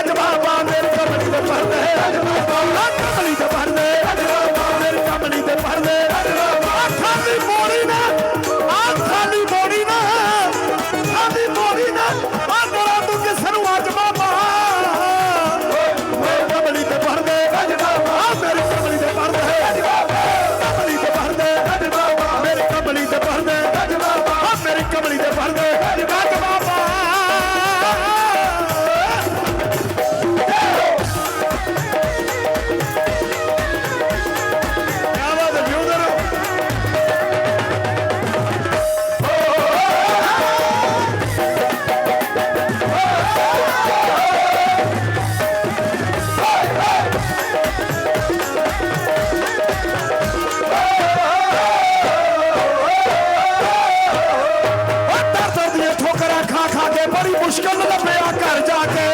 ਅਜਵਾ ਬਾਂਦਰ ਕਮਲੀ ਦੇ ਪਰਦੇ ਅਜਵਾ ਬਾਂਦਰ ਕਮਲੀ ਦੇ ਪਰਦੇ ਅਜਵਾ ਬਾਂਦਰ ਕਮਲੀ ਦੇ ਪਰਦੇ ਅੱਖਾਂ ਦੀ ਮੋਰੀ ਨਾ ਅੱਖਾਂ ਦੀ ਮੋਰੀ ਨਾ ਅੱਖਾਂ ਦੀ ਮੋਰੀ ਨਾ ਆਂਦਰਾ ਤੂੰ ਕਿਸ ਨੂੰ ਅਜਵਾ ਬਾਂਦਰ ਕਮਲੀ ਦੇ ਪਰਦੇ ਅਜਵਾ ਬਾਂਦਰ ਕਮਲੀ ਦੇ ਪਰਦੇ ਅਜਵਾ ਕਮਲੀ ਦੇ ਪਰਦੇ ਅਜਵਾ ਮੇਰੇ ਕਮਲੀ ਦੇ ਪਰਦੇ ਅਜਵਾ ਮੇਰੇ ਕਮਲੀ ਦੇ ਪਰਦੇ। व्यापारी मुश्किल न पिया कर जाके